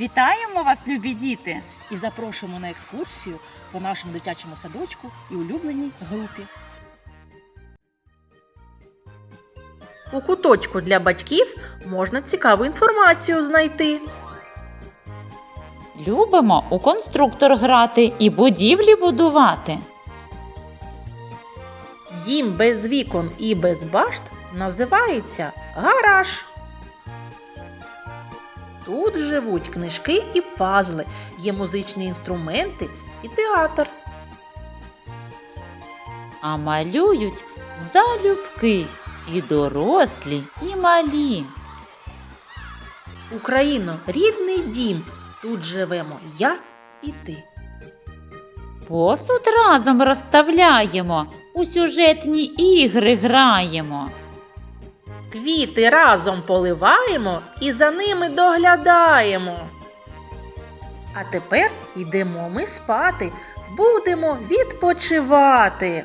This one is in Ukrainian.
Вітаємо вас, любі діти! І запрошуємо на екскурсію по нашому дитячому садочку і улюбленій групі. У куточку для батьків можна цікаву інформацію знайти. Любимо у конструктор грати і будівлі будувати. Дім без вікон і без башт називається гараж. Тут живуть книжки і пазли, є музичні інструменти і театр. А малюють залюбки і дорослі, і малі. Україно, рідний дім. Тут живемо я і ти. Посуд разом розставляємо, у сюжетні ігри граємо. Квіти разом поливаємо і за ними доглядаємо. А тепер йдемо ми спати, будемо відпочивати.